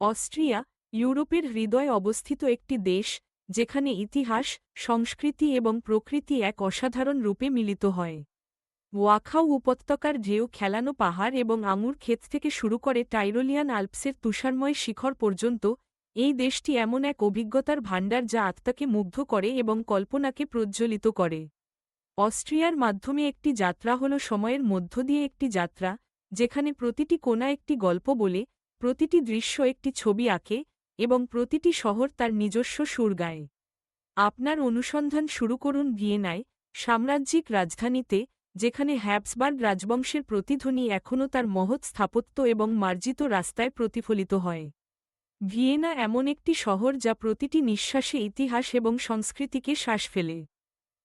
Austria ইউরোপের হৃদয়ে অবস্থিত একটি দেশ, যেখানে ইতিহাস, সংস্কৃতি এবং প্রকৃতি এক অসাধারণ রূপে মিলিত হয়। ওয়াখাও উপত্যকার ঢেউ খেলানো পাহাড় এবং আঙুর ক্ষেত থেকে শুরু করে টাইরোলিয়ান আল্পসের তুষারময় শিখর পর্যন্ত, এই দেশটি এমন এক অভিজ্ঞতার ভাণ্ডার যা আত্মাকে মুগ্ধ করে এবং কল্পনাকে প্রজ্জ্বলিত করে। অস্ট্রিয়ার মাধ্যমে একটি যাত্রা হল সময়ের মধ্য দিয়ে একটি যাত্রা, যেখানে প্রতিটি কোণা একটি গল্প বলে প্রতিটি দৃশ্য একটি ছবি আঁকে এবং প্রতিটি শহর তার নিজস্ব সুর গায়। আপনার অনুসন্ধান শুরু করুন ভিয়েনায়, সাম্রাজ্যিক রাজধানীতে, যেখানে হ্যাপসবার্গ রাজবংশের প্রতিধ্বনি এখনও তার মহৎ স্থাপত্য এবং মার্জিত রাস্তায় প্রতিফলিত হয়। ভিয়েনা এমন একটি শহর যা প্রতিটি নিঃশ্বাসে ইতিহাস এবং সংস্কৃতিকে শ্বাস ফেলে।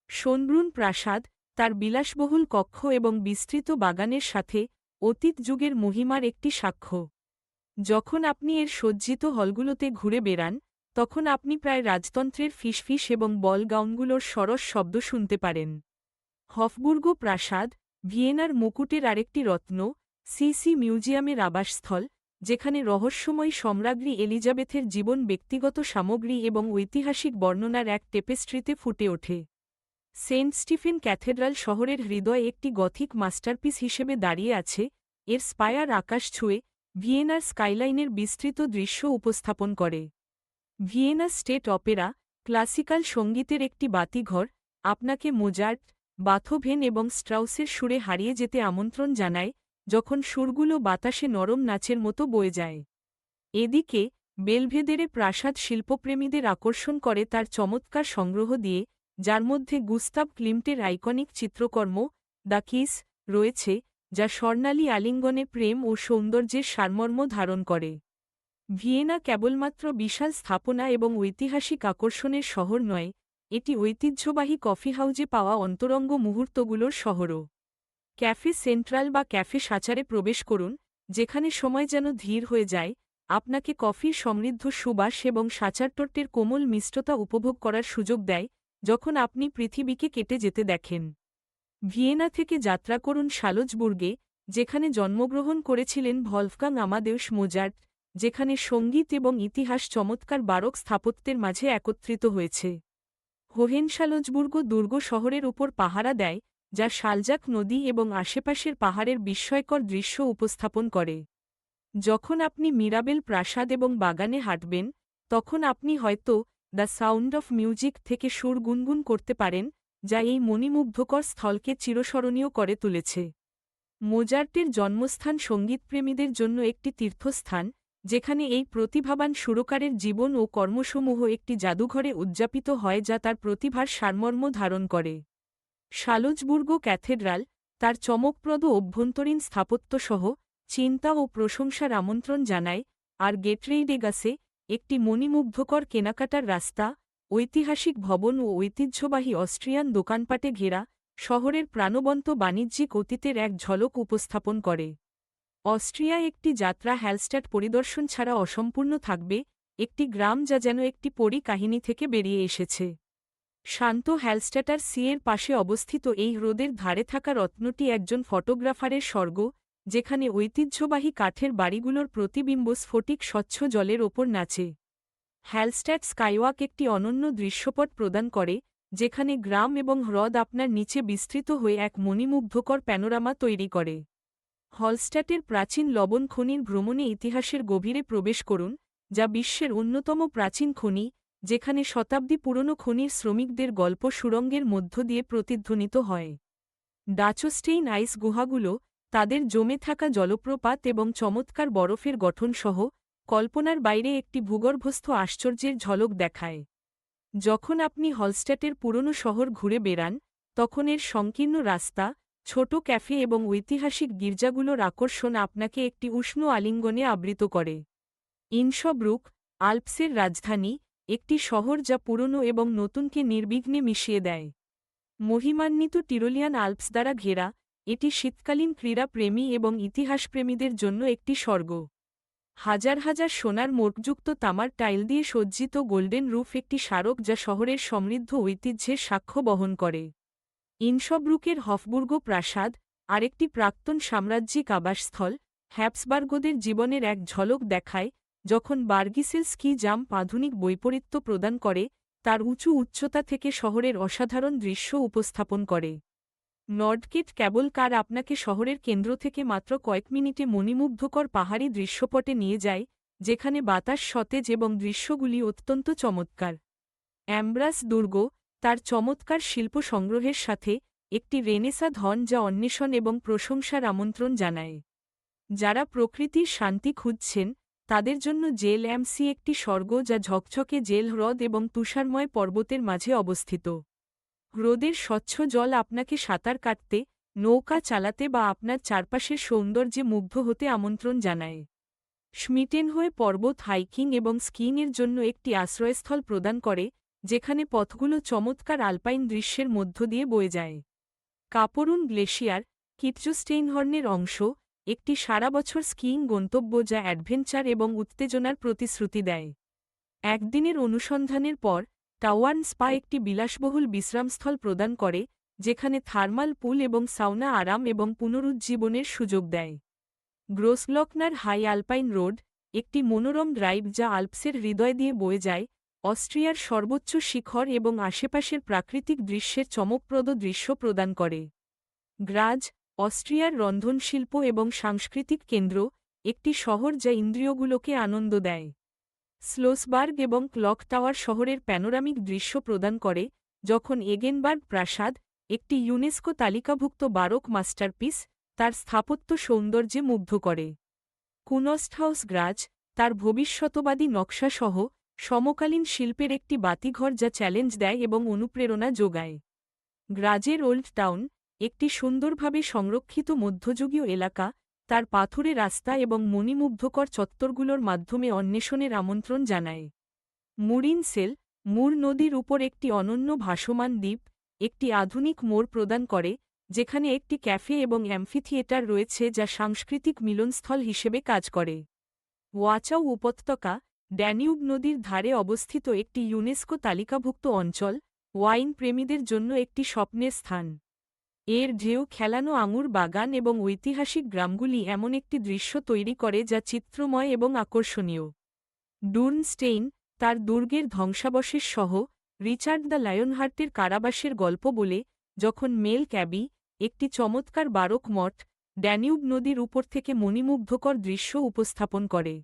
সোনব্রুন প্রাসাদ, তার বিলাসবহুল কক্ষ এবং বিস্তৃত বাগানের সাথে অতীত যুগের মহিমার একটি সাক্ষ্য। যখন আপনি এর সজ্জিত হলগুলোতে ঘুরে বেড়ান, তখন আপনি প্রায় রাজতন্ত্রের ফিসফিস এবং বল গাউনগুলোর সরস শব্দ শুনতে পারেন। হফবুর্গ প্রাসাদ, ভিয়েনার মুকুটের আরেকটি রত্ন, সিসি মিউজিয়ামের আবাসস্থল, যেখানে রহস্যময়ী সম্রাজ্ঞী এলিজাবেথের জীবন ব্যক্তিগত সামগ্রী এবং ঐতিহাসিক বর্ণনার এক টেপেস্ট্রিতে ফুটে ওঠে। সেন্ট স্টিফেন ক্যাথেড্রাল শহরের হৃদয়ে একটি গথিক মাস্টারপিস হিসেবে দাঁড়িয়ে আছে, এর স্পায়ার আকাশ ছুঁয়ে ভিয়েনার স্কাইলাইনের বিস্তৃত দৃশ্য উপস্থাপন করে। ভিয়েনা স্টেট অপেরা, ক্লাসিক্যাল সঙ্গীতের একটি বাতিঘর, আপনাকে মোজার্ট, বাথোভেন এবং স্ট্রাউসের সুরে হারিয়ে যেতে আমন্ত্রণ জানায় যখন সুরগুলো বাতাসে নরম নাচের মতো বয়ে যায়। এদিকে, বেলভেদেরে প্রাসাদ শিল্পপ্রেমীদের আকর্ষণ করে তার চমৎকার সংগ্রহ দিয়ে, যার মধ্যে গুস্তাব ক্লিমটের আইকনিক চিত্রকর্ম, দ্য কিস, রয়েছে যা স্বর্ণালী আলিঙ্গনে প্রেম ও সৌন্দর্যের সারমর্ম ধারণ করে। ভিয়েনা কেবলমাত্র বিশাল স্থাপনা এবং ঐতিহাসিক আকর্ষণের শহর নয়, এটি ঐতিহ্যবাহী কফি হাউজে পাওয়া অন্তরঙ্গ মুহূর্তগুলোর শহরও। ক্যাফে সেন্ট্রাল বা ক্যাফে সাচারে প্রবেশ করুন, যেখানে সময় যেন ধীর হয়ে যায়, আপনাকে কফির সমৃদ্ধ সুবাস এবং সাচারটর্টের কোমল মিষ্টতা উপভোগ করার সুযোগ দেয়, যখন আপনি পৃথিবীকে কেটে যেতে দেখেন। ভিয়েনা থেকে যাত্রা করুন সালোজবুর্গে, যেখানে জন্মগ্রহণ করেছিলেন ভলফগাং আমাদেউস মোজার্ট, যেখানে সংগীত এবং ইতিহাস চমৎকার বারক স্থাপত্যের মাঝে একত্রিত হয়েছে। হোহেনশালজবুর্গ দুর্গ শহরের উপর পাহারা দেয়, যা শালজাক নদী এবং আশেপাশের পাহাড়ের বিস্ময়কর দৃশ্য উপস্থাপন করে। যখন আপনি মিরাবেল প্রাসাদ এবং বাগানে হাঁটবেন, তখন আপনি হয়তো দ্য সাউন্ড অফ মিউজিক থেকে সুর গুনগুন করতে পারেন যা এই মণিমুগ্ধকর স্থলকে চিরস্মরণীয় করে তুলেছে। মোজার্টের জন্মস্থান সঙ্গীতপ্রেমীদের জন্য একটি তীর্থস্থান, যেখানে এই প্রতিভাবান সুরকারের জীবন ও কর্মসমূহ একটি জাদুঘরে উদযাপিত হয় যা তার প্রতিভার সারমর্ম ধারণ করে। সালোজবুর্গ ক্যাথেড্রাল, তার চমকপ্রদ অভ্যন্তরীণ স্থাপত্যসহ, চিন্তা ও প্রশংসার আমন্ত্রণ জানায়, আর গেটরেইডেগাসে, একটি মণিমুগ্ধকর কেনাকাটার রাস্তা ঐতিহাসিক ভবন ও ঐতিহ্যবাহী অস্ট্রিয়ান দোকানপাটে ঘেরা শহরের প্রাণবন্ত বাণিজ্যিক অতীতের এক ঝলক উপস্থাপন করে। অস্ট্রিয়া একটি যাত্রা হ্যালস্ট্যাট পরিদর্শন ছাড়া অসম্পূর্ণ থাকবে একটি গ্রাম যা যেন একটি পরী কাহিনী থেকে বেরিয়ে এসেছে। শান্ত হ্যালস্ট্যাটার সিয়ের পাশে অবস্থিত এই হ্রদের ধারে থাকা রত্নটি একজন ফটোগ্রাফারের স্বর্গ, যেখানে ঐতিহ্যবাহী কাঠের বাড়িগুলোর প্রতিবিম্ব স্ফটিক স্বচ্ছ জলের ওপর নাচে। হ্যালস্ট্যাট স্কাইওয়াক একটি অনন্য দৃশ্যপট প্রদান করে, যেখানে গ্রাম এবং হ্রদ আপনার নিচে বিস্তৃত হয়ে এক মণিমুগ্ধকর প্যানোরামা তৈরি করে। হলস্ট্যাটের প্রাচীন লবণ খনির ভ্রমণে ইতিহাসের গভীরে প্রবেশ করুন, যা বিশ্বের অন্যতম প্রাচীন খনি, যেখানে শতাব্দী পুরনো খনির শ্রমিকদের গল্প সুরঙ্গের মধ্য দিয়ে প্রতিধ্বনিত হয়। ডাচোস্টেইন আইস গুহাগুলো, তাদের জমে থাকা জলপ্রপাত এবং চমৎকার বরফের গঠনসহ কল্পনার বাইরে একটি ভূগর্ভস্থ আশ্চর্যের ঝলক দেখায়। যখন আপনি হলস্ট্যাটের পুরনো শহর ঘুরে বেড়ান, তখন এর সংকীর্ণ রাস্তা, ছোট ক্যাফে এবং ঐতিহাসিক গির্জাগুলোর আকর্ষণ আপনাকে একটি উষ্ণ আলিঙ্গনে আবৃত করে। ইনসব্রুক আল্পসের রাজধানী, একটি শহর যা পুরনো এবং নতুনকে নির্বিঘ্নে মিশিয়ে দেয়। মহিমান্বিত টিরোলিয়ান আল্পস দ্বারা ঘেরা, এটি শীতকালীন ক্রীড়াপ্রেমী এবং ইতিহাসপ্রেমীদের জন্য একটি স্বর্গ। হাজার হাজার সোনার মোটযুক্ত তামার টাইল দিয়ে সজ্জিত গোল্ডেন রুফ একটি স্মারক যা শহরের সমৃদ্ধ ঐতিহ্যের সাক্ষ্য বহন করে। ইনসব্রুকের হফবুর্গ প্রাসাদ, আরেকটি প্রাক্তন সাম্রাজ্যিক আবাসস্থল, হ্যাপসবার্গদের জীবনের এক ঝলক দেখায়, যখন বার্গিসেল স্কি জাম্প আধুনিক বৈপরীত্য প্রদান করে, তার উঁচু উচ্চতা থেকে শহরের অসাধারণ দৃশ্য উপস্থাপন করে। নর্ডকেট ক্যাবল কার আপনাকে শহরের কেন্দ্র থেকে মাত্র কয়েক মিনিটে মণিমুগ্ধকর পাহাড়ি দৃশ্যপটে নিয়ে যায়, যেখানে বাতাস, সতেজ এবং দৃশ্যগুলি অত্যন্ত চমৎকার। অ্যাম্ব্রাস দুর্গ, তার চমৎকার শিল্প সংগ্রহের সাথে একটি রেনেসা ধন যা অন্বেষণ এবং প্রশংসার আমন্ত্রণ জানায়। যারা প্রকৃতির শান্তি খুঁজছেন, তাদের জন্য জেল অ্যামসি একটি স্বর্গ যা ঝকঝকে জেল, হ্রদ এবং তুষারময় পর্বতের মাঝে অবস্থিত। হ্রদের স্বচ্ছ জল আপনাকে সাঁতার কাটতে, নৌকা চালাতে বা আপনার চারপাশের সৌন্দর্যে মুগ্ধ হতে আমন্ত্রণ জানায়। স্মিটেন হয়ে পর্বত, হাইকিং এবং স্কিইংয়ের জন্য একটি আশ্রয়স্থল প্রদান করে, যেখানে পথগুলো চমৎকার আলপাইন দৃশ্যের মধ্য দিয়ে বয়ে যায়। কাপরুন গ্লেশিয়ার কিটজোস্টেইনহর্নের অংশ, একটি সারা বছর স্কিইং গন্তব্য যা অ্যাডভেঞ্চার এবং উত্তেজনার প্রতিশ্রুতি দেয়। একদিনের অনুসন্ধানের পর টাওয়ান স্পা একটি বিলাসবহুল বিশ্রামস্থল প্রদান করে, যেখানে থার্মাল পুল এবং সাউনা আরাম এবং পুনরুজ্জীবনের সুযোগ দেয়। গ্রোসলকনার হাই আলপাইন রোড, একটি মনোরম ড্রাইভ যা আল্পসের হৃদয় দিয়ে বয়ে যায়, অস্ট্রিয়ার সর্বোচ্চ শিখর এবং আশেপাশের প্রাকৃতিক দৃশ্যের চমকপ্রদ দৃশ্য প্রদান করে। গ্রাজ, অস্ট্রিয়ার রন্ধনশিল্প এবং সাংস্কৃতিক কেন্দ্র, একটি শহর যা ইন্দ্রিয়গুলোকে আনন্দ দেয়। স্লোসবার্গ এবং ক্লক টাওয়ার শহরের প্যানোরামিক দৃশ্য প্রদান করে, যখন এগেনবার্গ প্রাসাদ, একটি ইউনেস্কো তালিকাভুক্ত বারক মাস্টারপিস, তার স্থাপত্য সৌন্দর্যে মুগ্ধ করে। কুনস্টহাউস গ্রাজ, তার ভবিষ্যতবাদী নকশাসহ, সমকালীন শিল্পের একটি বাতিঘর যা চ্যালেঞ্জ দেয় এবং অনুপ্রেরণা যোগায়। গ্রাজের ওল্ড টাউন, একটি সুন্দরভাবে সংরক্ষিত মধ্যযুগীয় এলাকা তার পাথুরে রাস্তা এবং মণিমুগ্ধকর চত্বরগুলোর মাধ্যমে অন্বেষণের আমন্ত্রণ জানায়। মুরিন সেল, মুর নদীর উপর একটি অনন্য ভাসমান দ্বীপ, একটি আধুনিক মোড় প্রদান করে, যেখানে একটি ক্যাফে এবং অ্যাম্ফিথিয়েটার রয়েছে যা সাংস্কৃতিক মিলনস্থল হিসেবে কাজ করে। ওয়াচাও উপত্যকা, ড্যানিউব নদীর ধারে অবস্থিত একটি ইউনেস্কো তালিকাভুক্ত অঞ্চল, ওয়াইন প্রেমীদের জন্য একটি স্বপ্নের স্থান। এর ঢেউ খেলানো আঙুর বাগান এবং ঐতিহাসিক গ্রামগুলি এমন একটি দৃশ্য তৈরি করে যা চিত্রময় এবং আকর্ষণীয়। ডুর্নস্টেইন, তার দুর্গের ধ্বংসাবশেষ সহ, রিচার্ড দ্য লায়নহার্টের কারাবাসের গল্প বলে, যখন মেল ক্যাবি, একটি চমৎকার বারক মঠ, ড্যানিউব নদীর উপর থেকে মণিমুগ্ধকর দৃশ্য উপস্থাপন করে।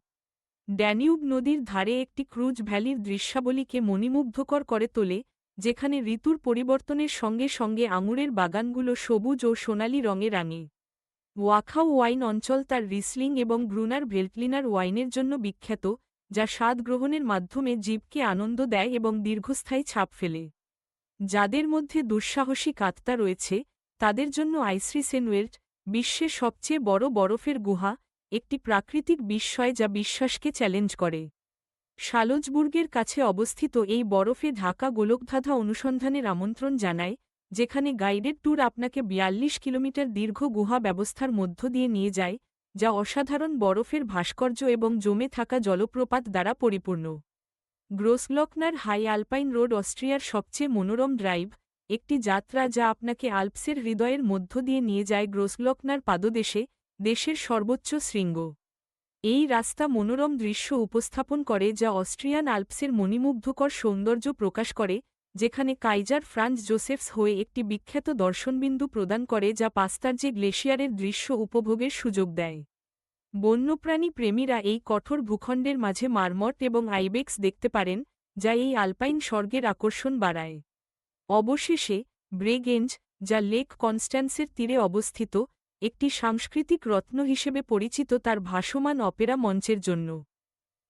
ড্যানিউব নদীর ধারে একটি ক্রুজ ভ্যালির দৃশ্যাবলীকে মণিমুগ্ধকর করে তোলে যেখানে ঋতুর পরিবর্তনের সঙ্গে সঙ্গে আঙুরের বাগানগুলো সবুজ ও সোনালি রঙে রাঙে। ওয়াখাও ওয়াইন অঞ্চল তার রিসলিং এবং ব্রুনার ভেলক্লিনার ওয়াইনের জন্য বিখ্যাত, যা স্বাদ গ্রহণের মাধ্যমে জীবকে আনন্দ দেয় এবং দীর্ঘস্থায়ী ছাপ ফেলে। যাদের মধ্যে দুঃসাহসী কাত্তা রয়েছে, তাদের জন্য আইসরি সেনওয়েল্ট বিশ্বের সবচেয়ে বড় বরফের গুহা, একটি প্রাকৃতিক বিস্ময় যা বিশ্বাসকে চ্যালেঞ্জ করে। শালজবুর্গের কাছে অবস্থিত এই বরফে ঢাকা গোলকধাঁধা অনুসন্ধানের আমন্ত্রণ জানায়, যেখানে গাইডেড ট্যুর আপনাকে বিয়াল্লিশ কিলোমিটার দীর্ঘ গুহা ব্যবস্থার মধ্য দিয়ে নিয়ে যায়, যা অসাধারণ বরফের ভাস্কর্য এবং জমে থাকা জলপ্রপাত দ্বারা পরিপূর্ণ। গ্রোসলকনার হাই আলপাইন রোড অস্ট্রিয়ার সবচেয়ে মনোরম ড্রাইভ, একটি যাত্রা যা আপনাকে আলপসের হৃদয়ের মধ্য দিয়ে নিয়ে যায় গ্রোসলকনার পাদদেশে, দেশের সর্বোচ্চ শৃঙ্গ। এই রাস্তা মনোরম দৃশ্য উপস্থাপন করে যা অস্ট্রিয়ান আলপসের মণিমুগ্ধকর সৌন্দর্য প্রকাশ করে, যেখানে কাইজার ফ্রান্স জোসেফস হয়ে একটি বিখ্যাত দর্শনবিন্দু প্রদান করে যা পাস্তার্জে গ্লেশিয়ারের দৃশ্য উপভোগের সুযোগ দেয়। বন্যপ্রাণী প্রেমীরা এই কঠোর ভূখণ্ডের মাঝে মারমট এবং আইবেক্স দেখতে পারেন, যা এই আলপাইন স্বর্গের আকর্ষণ বাড়ায়। অবশেষে, ব্রেগেঞ্জ, যা লেক কনস্ট্যান্সের তীরে অবস্থিত একটি সাংস্কৃতিক রত্ন হিসেবে পরিচিত তার ভাসমান অপেরা মঞ্চের জন্য।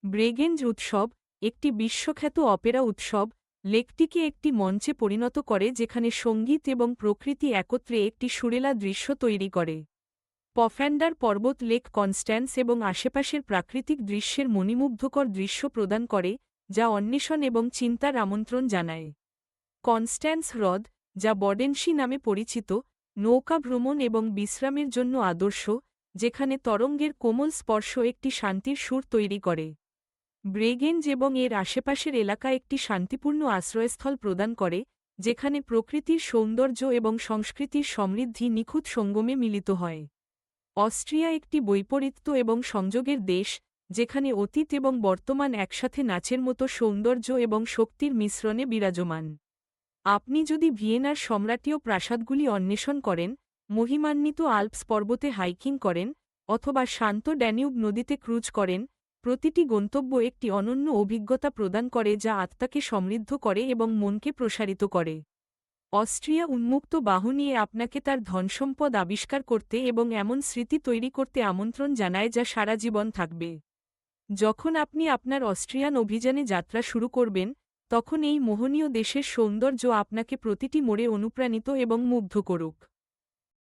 ব্রেগেঞ্জ উৎসব, একটি বিশ্বখ্যাত অপেরা উৎসব, লেকটিকে একটি মঞ্চে পরিণত করে যেখানে সংগীত এবং প্রকৃতি একত্রে একটি সুরেলা দৃশ্য তৈরি করে। পফ্যান্ডার পর্বত লেক কনস্ট্যান্স এবং আশেপাশের প্রাকৃতিক দৃশ্যের মণিমুগ্ধকর দৃশ্য প্রদান করে, যা অন্বেষণ এবং চিন্তার আমন্ত্রণ জানায়। কনস্ট্যান্স হ্রদ, যা বডেনসি নামে পরিচিত নৌকা ভ্রমণ এবং বিশ্রামের জন্য আদর্শ, যেখানে তরঙ্গের কোমল স্পর্শ একটি শান্তির সুর তৈরি করে। ব্রেগেঞ্জ এবং এর আশেপাশের এলাকা একটি শান্তিপূর্ণ আশ্রয়স্থল প্রদান করে, যেখানে প্রকৃতির সৌন্দর্য এবং সংস্কৃতির সমৃদ্ধি নিখুঁত সঙ্গমে মিলিত হয়। অস্ট্রিয়া একটি বৈপরীত্য এবং সংযোগের দেশ, যেখানে অতীত এবং বর্তমান একসাথে নাচের মতো সৌন্দর্য এবং শক্তির মিশ্রণে বিরাজমান। আপনি যদি ভিয়েনার সম্রাটীয় প্রাসাদগুলি অন্বেষণ করেন, মহিমান্বিত আল্পস পর্বতে হাইকিং করেন, অথবা শান্ত ড্যানিউব নদীতে ক্রুজ করেন, প্রতিটি গন্তব্য একটি অনন্য অভিজ্ঞতা প্রদান করে যা আত্মাকে সমৃদ্ধ করে এবং মনকে প্রসারিত করে। অস্ট্রিয়া উন্মুক্ত বাহু নিয়ে আপনাকে তার ধনসম্পদ আবিষ্কার করতে এবং এমন স্মৃতি তৈরি করতে আমন্ত্রণ জানায় যা সারা জীবন থাকবে। যখন আপনি আপনার অস্ট্রিয়ান অভিযানে যাত্রা শুরু করবেন তখন এই মোহনীয় দেশের সৌন্দর্য আপনাকে প্রতিটি মোড়ে অনুপ্রাণিত এবং মুগ্ধ করুক।